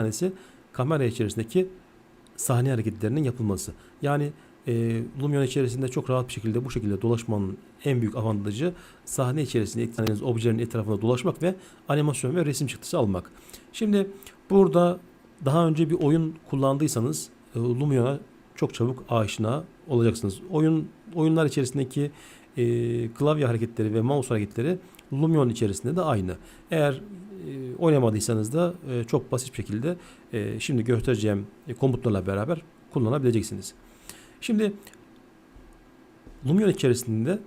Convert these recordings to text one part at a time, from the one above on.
tanesi kamera içerisindeki sahne hareketlerinin yapılması. Yani e, Lumion içerisinde çok rahat bir şekilde bu şekilde dolaşmanın en büyük avantajı sahne içerisinde eklediğiniz objelerin etrafında dolaşmak ve animasyon ve resim çıktısı almak. Şimdi burada daha önce bir oyun kullandıysanız e, Lumion'a çok çabuk aşina olacaksınız. Oyun oyunlar içerisindeki e, klavye hareketleri ve mouse hareketleri Lumion içerisinde de aynı. Eğer e, oynamadıysanız da e, çok basit şekilde e, şimdi göstereceğim komutlarla beraber kullanabileceksiniz. Şimdi Lumion içerisinde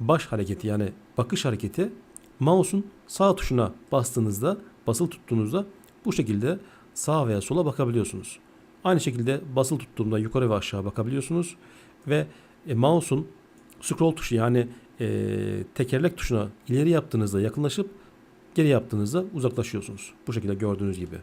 baş hareketi yani bakış hareketi mouse'un sağ tuşuna bastığınızda, basılı tuttuğunuzda bu şekilde sağa veya sola bakabiliyorsunuz. Aynı şekilde basılı tuttuğumda yukarı ve aşağı bakabiliyorsunuz ve mouse'un scroll tuşu yani e, tekerlek tuşuna ileri yaptığınızda yakınlaşıp geri yaptığınızda uzaklaşıyorsunuz. Bu şekilde gördüğünüz gibi.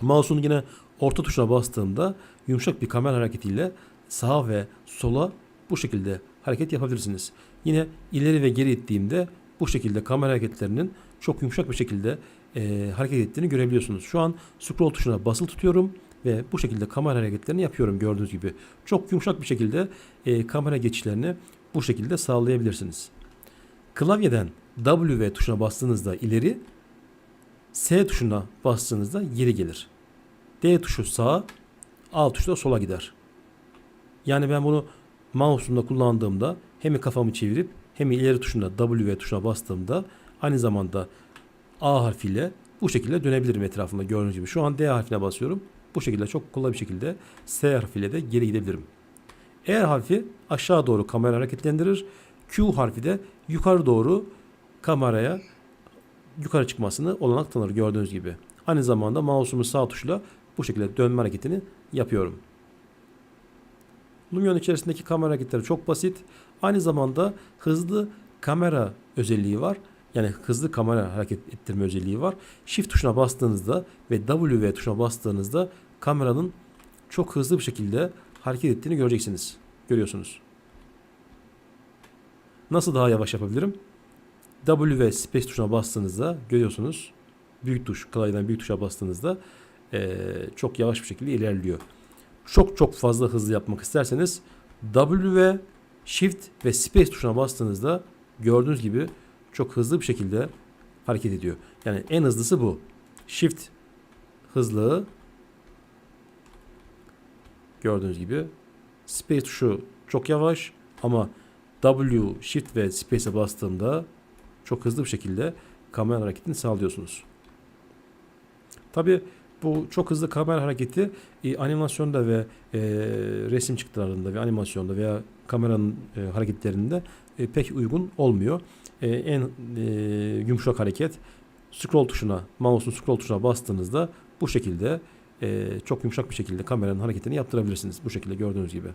Mouse'un yine orta tuşuna bastığımda yumuşak bir kamera hareketiyle sağa ve sola bu şekilde hareket yapabilirsiniz. Yine ileri ve geri ittiğimde bu şekilde kamera hareketlerinin çok yumuşak bir şekilde e, hareket ettiğini görebiliyorsunuz. Şu an scroll tuşuna basılı tutuyorum ve bu şekilde kamera hareketlerini yapıyorum gördüğünüz gibi. Çok yumuşak bir şekilde e, kamera geçişlerini bu şekilde sağlayabilirsiniz. Klavyeden W tuşuna bastığınızda ileri, S tuşuna bastığınızda geri gelir. D tuşu sağa, A tuşu da sola gider. Yani ben bunu mouse'umda kullandığımda hem kafamı çevirip hem ileri tuşuna W tuşuna bastığımda aynı zamanda A harfiyle bu şekilde dönebilirim etrafında gördüğünüz gibi. Şu an D harfine basıyorum. Bu şekilde çok kolay bir şekilde S harfiyle de geri gidebilirim. E harfi aşağı doğru kamera hareketlendirir. Q harfi de yukarı doğru kameraya yukarı çıkmasını olanak tanır gördüğünüz gibi. Aynı zamanda mouse'umun sağ tuşuyla bu şekilde dönme hareketini yapıyorum. Lumion içerisindeki kamera hareketleri çok basit. Aynı zamanda hızlı kamera özelliği var. Yani hızlı kamera hareket ettirme özelliği var. Shift tuşuna bastığınızda ve W tuşuna bastığınızda kameranın çok hızlı bir şekilde hareket ettiğini göreceksiniz. Görüyorsunuz. Nasıl daha yavaş yapabilirim? W ve space tuşuna bastığınızda görüyorsunuz. Büyük tuş, klavyeden büyük tuşa bastığınızda eee, çok yavaş bir şekilde ilerliyor. Çok çok fazla hızlı yapmak isterseniz W ve Shift ve Space tuşuna bastığınızda gördüğünüz gibi çok hızlı bir şekilde hareket ediyor. Yani en hızlısı bu. Shift hızlı. Gördüğünüz gibi. Space tuşu çok yavaş ama W, Shift ve Space'e bastığımda çok hızlı bir şekilde kamera hareketini sağlıyorsunuz. Tabi bu çok hızlı kamera hareketi e, animasyonda ve e, resim çıktılarında ve animasyonda veya kameranın e, hareketlerinde e, pek uygun olmuyor. E, en e, yumuşak hareket scroll tuşuna, mouse'un scroll tuşuna bastığınızda bu şekilde e, çok yumuşak bir şekilde kameranın hareketini yaptırabilirsiniz. Bu şekilde gördüğünüz gibi.